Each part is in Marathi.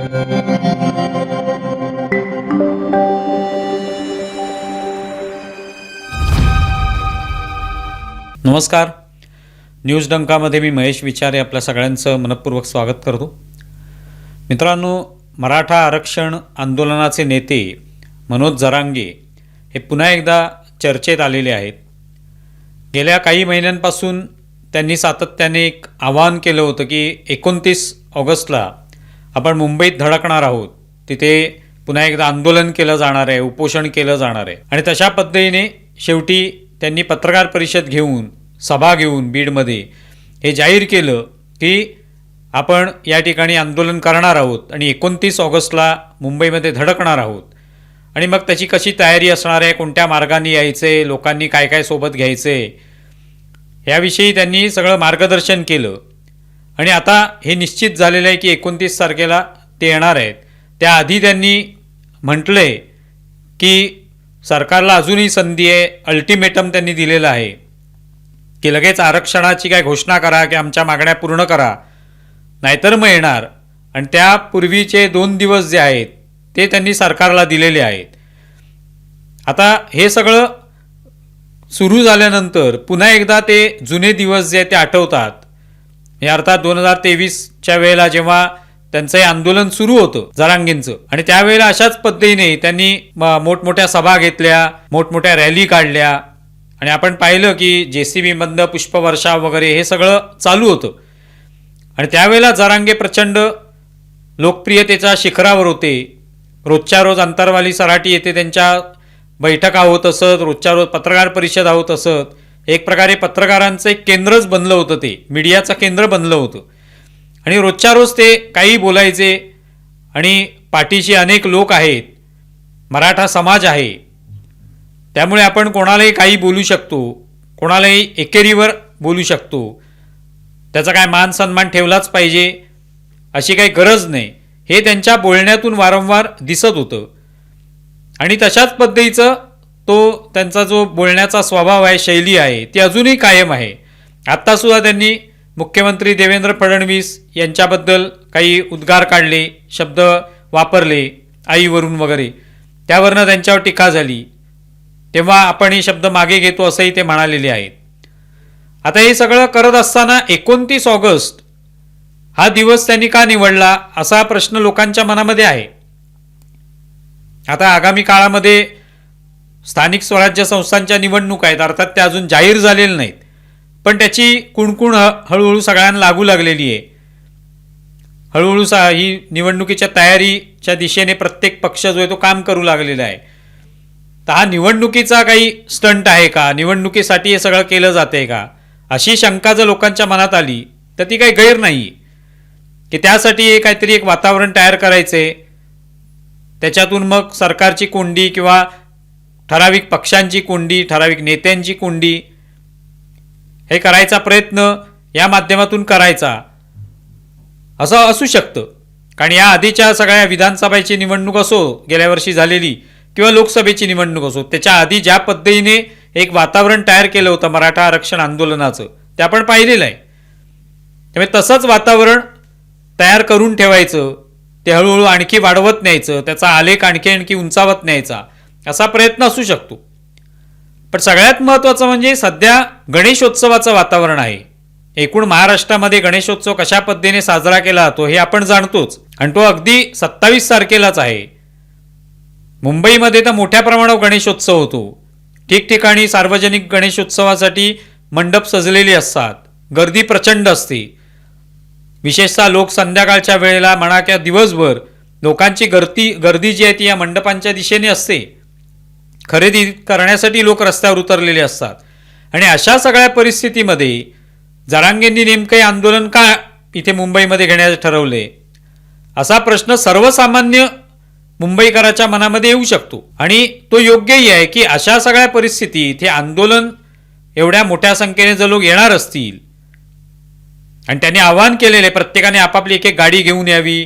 नमस्कार. न्यूज डंकामध्ये मी महेश विचारे आपल्या सगळ्यांचं मनपूर्वक स्वागत करतो. मित्रांनो मराठा आरक्षण आंदोलनाचे नेते मनोज जरांगे हे पुन्हा एकदा चर्चेत आलेले आहेत. गेल्या काही महिन्यांपासून त्यांनी सातत्याने एक आवाहन केलं होतं की एकोणतीस ऑगस्टला आपण मुंबईत धडकणार आहोत. तिथे पुन्हा एकदा आंदोलन केलं जाणार आहे उपोषण केलं जाणार आहे. आणि तशा पद्धतीने शेवटी त्यांनी पत्रकार परिषद घेऊन सभा घेऊन बीडमध्ये हे जाहीर केलं की आपण या ठिकाणी आंदोलन करणार आहोत आणि एकोणतीस ऑगस्टला मुंबईमध्ये धडकणार आहोत. आणि मग त्याची कशी तयारी असणार आहे कोणत्या मार्गाने यायचे लोकांनी काय काय सोबत घ्यायचे याविषयी त्यांनी सगळं मार्गदर्शन केलं. आणि आता हे निश्चित झालेलं आहे की एकोणतीस तारखेला ते येणार आहेत. त्याआधी त्यांनी म्हटलं आहे की सरकारला अजूनही संधी आहे अल्टिमेटम त्यांनी दिलेलं आहे की लगेच आरक्षणाची काय घोषणा करा की आमच्या मागण्या पूर्ण करा नाहीतर मग येणार. आणि त्यापूर्वीचे दोन दिवस जे आहेत ते त्यांनी सरकारला दिलेले आहेत. आता हे सगळं सुरू झाल्यानंतर पुन्हा एकदा ते जुने दिवस जे आहेत ते आठवतात. हे अर्थात दोन हजार तेवीसच्या वेळेला जेव्हा त्यांचं हे आंदोलन सुरू होतं जरांगींचं आणि त्यावेळेला अशाच पद्धतीने त्यांनी म- मोठमोठ्या सभा घेतल्या मोठमोठ्या रॅली काढल्या आणि आपण पाहिलं की जे सी बीमधनं पुष्पवर्षा वगैरे हे सगळं चालू होतं. आणि त्यावेळेला जरांगे प्रचंड लोकप्रियतेच्या शिखरावर होते. रोजच्या रोज अंतरवाली सराटी येथे त्यांच्या बैठका होत असत रोजच्या रोज पत्रकार परिषदा होत असत एक प्रकारे पत्रकारांचं एक केंद्रच बनलं होतं ते. मीडियाचं केंद्र बनलं होतं. आणि रोजच्या रोज ते काही बोलायचे आणि पाठीशी अनेक लोक आहेत. मराठा समाज आहे. त्यामुळे आपण कोणालाही काही बोलू शकतो. कोणालाही एकेरीवर बोलू शकतो. त्याचा काय मान सन्मान ठेवलाच पाहिजे अशी काही गरज नाही. हे त्यांच्या बोलण्यातून वारंवार दिसत होतं. आणि तशाच पद्धतीचं तो त्यांचा जो बोलण्याचा स्वभाव आहे शैली आहे ती अजूनही कायम आहे. आत्तासुद्धा त्यांनी मुख्यमंत्री देवेंद्र फडणवीस यांच्याबद्दल काही उद्गार काढले शब्द वापरले आईवरून वगैरे. त्यावरनं त्यांच्यावर टीका झाली. तेव्हा आपण हे शब्द मागे घेतो असंही ते म्हणालेले आहेत. आता हे सगळं करत असताना एकोणतीस ऑगस्ट हा दिवस त्यांनी का निवडला असा प्रश्न लोकांच्या मनामध्ये आहे. आता आगामी काळामध्ये स्थानिक स्वराज्य संस्थांच्या निवडणूक आहेत अर्थात त्या अजून जाहीर झालेल्या नाहीत. पण त्याची कुणकुण ह- हळूहळू सगळ्यांना लागू लागलेली आहे. हळूहळू सा ही निवडणुकीच्या तयारीच्या दिशेने प्रत्येक पक्ष जो आहे तो काम करू लागलेला आहे. तर हा निवडणुकीचा काही स्टंट आहे का? निवडणुकीसाठी हे सगळं केलं जाते का? अशी शंका जर लोकांच्या मनात आली तर ती काही गैर नाही. की त्यासाठी हे काहीतरी एक वातावरण तयार करायचे त्याच्यातून मग सरकारची कोंडी किंवा ठराविक पक्षांची कोंडी ठराविक नेत्यांची कोंडी. हे करायचा प्रयत्न या माध्यमातून करायचा. असं असू शकतं. कारण या आधीच्या सगळ्या विधानसभेची निवडणूक असो गेल्या वर्षी झालेली किंवा लोकसभेची निवडणूक असो त्याच्या आधी ज्या पद्धतीने एक वातावरण तयार केलं होतं मराठा आरक्षण आंदोलनाचं ते आपण पाहिलेलं आहे. त्यामुळे तसंच वातावरण तयार करून ठेवायचं ते हळूहळू आणखी वाढवत न्यायचं त्याचा आलेख आणखी आणखी उंचावत न्यायचा. असा प्रयत्न असू शकतो. पण सगळ्यात महत्त्वाचं म्हणजे सध्या गणेशोत्सवाचं वातावरण आहे. एकूण महाराष्ट्रामध्ये गणेशोत्सव कशा पद्धतीने साजरा केला जातो हे आपण जाणतोच. आणि तो अगदी सत्तावीस तारखेलाच आहे. मुंबईमध्ये तर मोठ्या प्रमाणावर गणेशोत्सव होतो. ठिकठिकाणी सार्वजनिक गणेशोत्सवासाठी मंडप सजलेली असतात. गर्दी प्रचंड असते. विशेषतः लोक संध्याकाळच्या वेळेला म्हणा किंवा दिवसभर लोकांची गर्दी गर्दी जी आहे ती या मंडपांच्या दिशेने असते. खरेदी करण्यासाठी लोक रस्त्यावर उतरलेले असतात. आणि अशा सगळ्या परिस्थितीमध्ये जरांगेंनी नेमकं हे आंदोलन का इथे मुंबईमध्ये घेण्याचे ठरवले? असा प्रश्न सर्वसामान्य मुंबईकराच्या मनामध्ये येऊ शकतो. आणि तो योग्यही आहे की अशा सगळ्या परिस्थितीत हे आंदोलन एवढ्या मोठ्या संख्येने जर लोक येणार असतील आणि त्यांनी आवाहन केलेले प्रत्येकाने आपापली एक एक गाडी घेऊन यावी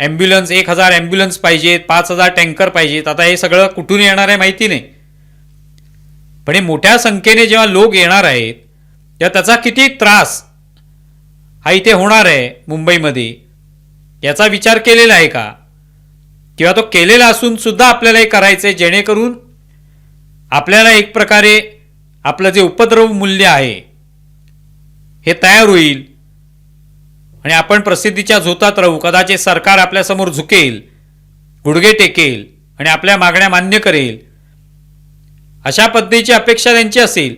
ॲम्ब्युलन्स एक हजार ॲम्ब्युलन्स पाहिजेत पाच हजार टँकर पाहिजेत आता हे सगळं कुठून येणार आहे माहिती नाही. पण हे मोठ्या संख्येने जेव्हा लोक येणार आहेत तेव्हा त्याचा किती त्रास हा इथे होणार आहे मुंबईमध्ये. याचा विचार केलेला आहे का? किंवा तो केलेला असून सुद्धा आपल्याला हे करायचं आहे जेणेकरून आपल्याला एक प्रकारे आपलं जे उपद्रव मूल्य आहे हे तयार होईल. आणि आपण प्रसिद्धीच्या झोतात राहू. कदाचित सरकार आपल्यासमोर झुकेल गुडघे टेकेल आणि आपल्या मागण्या मान्य करेल. अशा पद्धतीची अपेक्षा त्यांची असेल.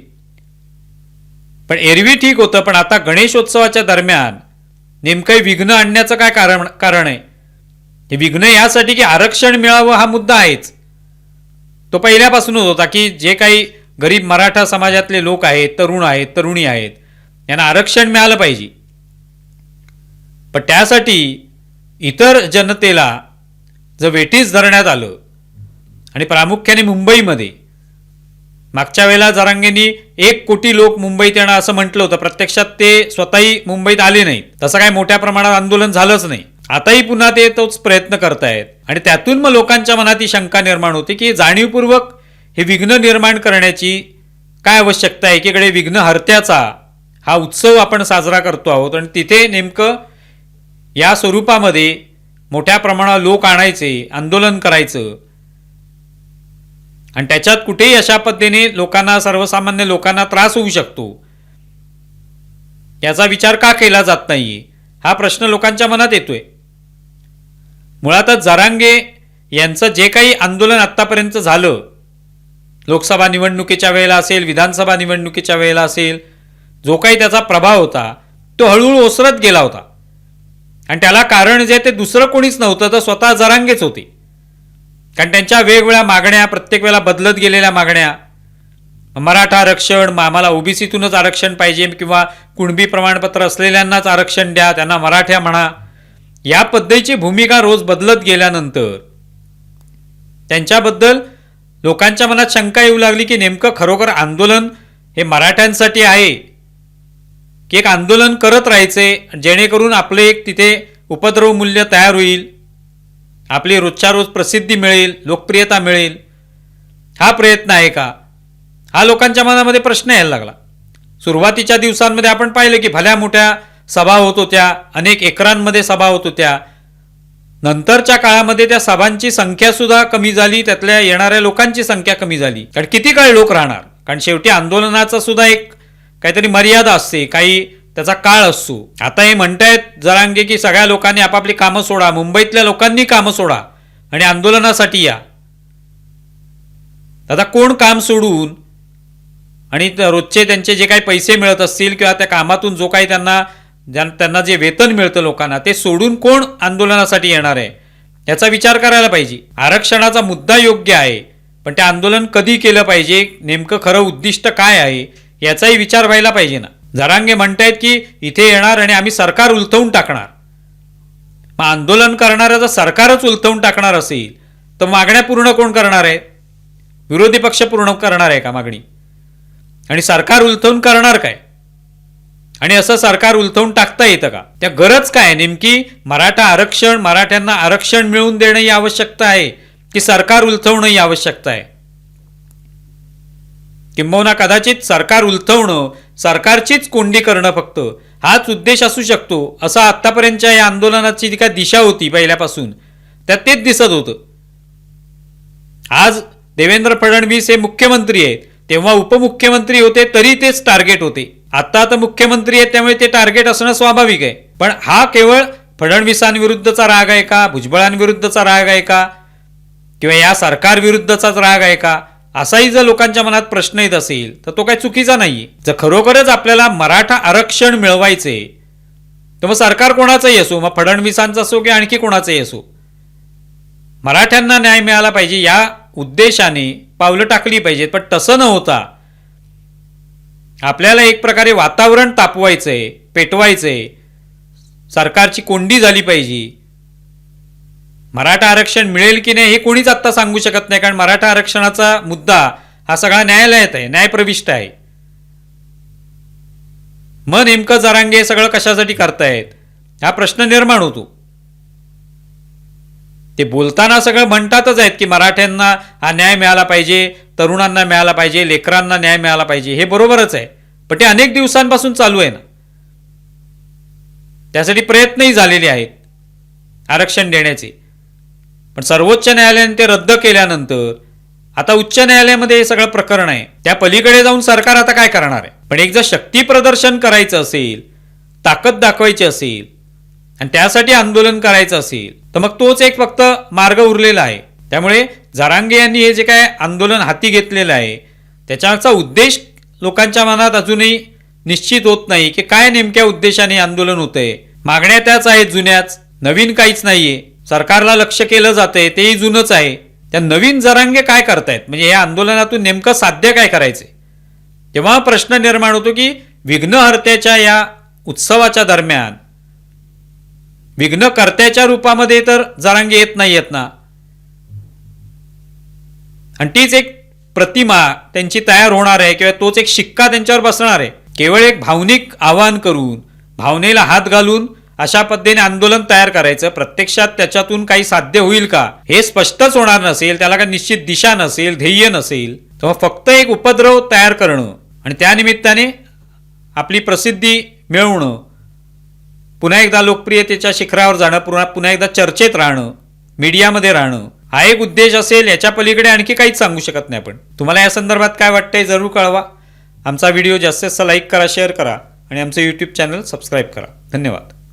पण एरवी ठीक होतं पण आता गणेशोत्सवाच्या दरम्यान नेमकं विघ्न आणण्याचं काय कारण कारण आहे? हे विघ्न यासाठी की आरक्षण मिळावं हा मुद्दा आहेच. तो पहिल्यापासूनच होता की जे काही गरीब मराठा समाजातले लोक आहेत तरुण आहेत तरुणी आहेत यांना आरक्षण मिळालं पाहिजे. पण त्यासाठी इतर जनतेला जर वेटीस धरण्यात आलं आणि प्रामुख्याने मुंबईमध्ये मागच्या वेळेला जरांगेंनी एक कोटी लोक मुंबईत येणं असं म्हटलं होतं. प्रत्यक्षात ते स्वतःही मुंबईत आले नाहीत. तसं काय मोठ्या प्रमाणात आंदोलन झालंच नाही. आताही पुन्हा ते तोच प्रयत्न करतायत. आणि त्यातून मग लोकांच्या मनात ही शंका निर्माण होते की जाणीवपूर्वक हे विघ्न निर्माण करण्याची काय आवश्यकता आहे? एकीकडे विघ्न हरत्याचा हा उत्सव आपण साजरा करतो आहोत आणि तिथे नेमकं या स्वरूपामध्ये मोठ्या प्रमाणावर लोक आणायचे आंदोलन करायचं. आणि त्याच्यात कुठेही अशा पद्धतीने लोकांना सर्वसामान्य लोकांना त्रास होऊ शकतो. याचा विचार का केला जात नाही? हा प्रश्न लोकांच्या मनात येतोय. मुळातच जरांगे यांचं जे काही आंदोलन आत्तापर्यंत झालं लोकसभा निवडणुकीच्या वेळेला असेल विधानसभा निवडणुकीच्या वेळेला असेल जो काही त्याचा प्रभाव होता तो हळूहळू ओसरत गेला होता. आणि त्याला कारण जे ते दुसरं कोणीच नव्हतं तर स्वतः जरांगेच होते. कारण त्यांच्या वेगवेगळ्या मागण्या प्रत्येक वेळेला बदलत गेलेल्या मागण्या मराठा आरक्षण मग आम्हाला ओबीसीतूनच आरक्षण पाहिजे किंवा कुणबी प्रमाणपत्र असलेल्यांनाच आरक्षण द्या त्यांना मराठ्या म्हणा या पद्धतीची भूमिका रोज बदलत गेल्यानंतर त्यांच्याबद्दल लोकांच्या मनात शंका येऊ लागली की नेमकं खरोखर आंदोलन हे मराठ्यांसाठी आहे एक आंदोलन करत राहायचे जेणेकरून आपले एक तिथे उपद्रव मूल्य तयार होईल आपली रोजच्या रोज प्रसिद्धी मिळेल लोकप्रियता मिळेल. हा प्रयत्न आहे का? हा लोकांच्या मनामध्ये प्रश्न यायला लागला. सुरुवातीच्या दिवसांमध्ये आपण पाहिलं की भल्या मोठ्या सभा होत होत्या अनेक एकरांमध्ये सभा होत होत्या. नंतरच्या काळामध्ये त्या सभांची संख्या सुद्धा कमी झाली त्यातल्या येणाऱ्या लोकांची संख्या कमी झाली. कारण किती काळ लोक राहणार? कारण शेवटी आंदोलनाचा सुद्धा एक काहीतरी मर्यादा असते काही त्याचा काळ असतो. आता हे म्हणतायत जरांगे की सगळ्या लोकांनी आपापली कामं सोडा मुंबईतल्या लोकांनी कामं सोडा आणि आंदोलनासाठी या. आता कोण काम सोडून आणि रोजचे त्यांचे जे काही पैसे मिळत असतील किंवा त्या कामातून जो काही त्यांना त्यांना जे वेतन मिळतं लोकांना ते सोडून कोण आंदोलनासाठी येणार आहे? याचा विचार करायला पाहिजे. आरक्षणाचा मुद्दा योग्य आहे पण ते आंदोलन कधी केलं पाहिजे नेमकं खरं उद्दिष्ट काय आहे? याचाही विचार व्हायला पाहिजे ना. जरांगे म्हणतायत की इथे येणार आणि आम्ही सरकार उलथवून टाकणार. मग आंदोलन करणारं जर सरकारच उलथवून टाकणार असेल तर मागण्या पूर्ण कोण करणार आहे? विरोधी पक्ष पूर्ण करणार आहे का मागणी? आणि सरकार उलथवून करणार काय? आणि असं सरकार उलथवून टाकता येतं का? त्या गरज काय नेमकी? मराठा आरक्षण मराठ्यांना आरक्षण मिळवून देणं ही आवश्यकता आहे की सरकार उलथवणं ही आवश्यकता आहे? किंबहुना कदाचित सरकार उलथवणं सरकारचीच कोंडी करणं फक्त. हाच उद्देश असू शकतो असा आत्तापर्यंतच्या या आंदोलनाची जी काय दिशा होती पहिल्यापासून त्यात तेच दिसत होतं. आज देवेंद्र फडणवीस हे मुख्यमंत्री आहेत तेव्हा उपमुख्यमंत्री होते तरी तेच टार्गेट होते. आता आता मुख्यमंत्री आहेत त्यामुळे ते टार्गेट असणं स्वाभाविक आहे. पण हा केवळ फडणवीसांविरुद्धचा राग आहे का भुजबळांविरुद्धचा राग आहे का किंवा या सरकारविरुद्धचाच राग आहे का असाही जर लोकांच्या मनात प्रश्न येत असेल तर तो काही चुकीचा नाही जर खरोखरच आपल्याला मराठा आरक्षण मिळवायचे तर मग सरकार कोणाचंही असो मग फडणवीसांचं असो की आणखी कोणाचंही असो मराठ्यांना न्याय मिळाला पाहिजे या उद्देशाने पावलं टाकली पाहिजेत. पण तसं न होता आपल्याला एक प्रकारे वातावरण तापवायचंय पेटवायचंय सरकारची कोंडी झाली पाहिजे. मराठा आरक्षण मिळेल की नाही हे कोणीच आत्ता सांगू शकत नाही कारण मराठा आरक्षणाचा मुद्दा हा सगळा न्यायालयात आहे न्यायप्रविष्ट आहे. मग नेमकं जरांगे हे सगळं कशासाठी करतायत? हा प्रश्न निर्माण होतो. ते बोलताना सगळं म्हणतातच आहेत की मराठ्यांना हा न्याय मिळाला पाहिजे तरुणांना मिळाला पाहिजे लेकरांना न्याय मिळाला पाहिजे हे बरोबरच आहे. पण ते अनेक दिवसांपासून चालू आहे ना. त्यासाठी प्रयत्नही झालेले आहेत आरक्षण देण्याचे. पण सर्वोच्च न्यायालयाने ते रद्द केल्यानंतर आता उच्च न्यायालयामध्ये हे सगळं प्रकरण आहे. त्या पलीकडे जाऊन सरकार आता काय करणार आहे? पण एक जर शक्ती प्रदर्शन करायचं असेल ताकद दाखवायची असेल आणि त्यासाठी आंदोलन करायचं असेल तर मग तोच एक फक्त मार्ग उरलेला आहे. त्यामुळे जारांगे यांनी हे जे काय आंदोलन हाती घेतलेलं आहे त्याच्याचा उद्देश लोकांच्या मनात अजूनही निश्चित होत नाही की काय नेमक्या उद्देशाने आंदोलन होतंय. मागण्या त्याच आहेत जुन्याच नवीन काहीच नाहीये. सरकारला लक्ष केलं जातंय तेही जुनच आहे. त्या नवीन जरांगे काय करतायत? म्हणजे या आंदोलनातून नेमकं साध्य काय करायचंय? तेव्हा प्रश्न निर्माण होतो की विघ्नहर्त्याच्या या उत्सवाच्या दरम्यान विघ्नकर्त्याच्या रूपामध्ये तर जरांगे येत नाही येत ना. आणि तीच एक प्रतिमा त्यांची तयार होणार आहे किंवा तोच एक शिक्का त्यांच्यावर बसणार आहे. केवळ एक भावनिक आवाहन करून भावनेला हात घालून अशा पद्धतीने आंदोलन तयार करायचं. प्रत्यक्षात त्याच्यातून काही साध्य होईल का? हे स्पष्टच होणार नसेल. त्याला काही निश्चित दिशा नसेल ध्येय नसेल. तेव्हा फक्त एक उपद्रव तयार करणं आणि त्यानिमित्ताने आपली प्रसिद्धी मिळवणं. पुन्हा एकदा लोकप्रियतेच्या शिखरावर जाणं पुन्हा पुन्हा एकदा चर्चेत राहणं मीडियामध्ये राहणं. हा एक उद्देश असेल याच्या पलीकडे आणखी काहीच सांगू शकत नाही आपण. तुम्हाला या संदर्भात काय वाटतंय जरूर कळवा. आमचा व्हिडिओ जास्तीत जास्त लाईक करा शेअर करा आणि आमचं यूट्यूब चॅनल सबस्क्राईब करा. धन्यवाद.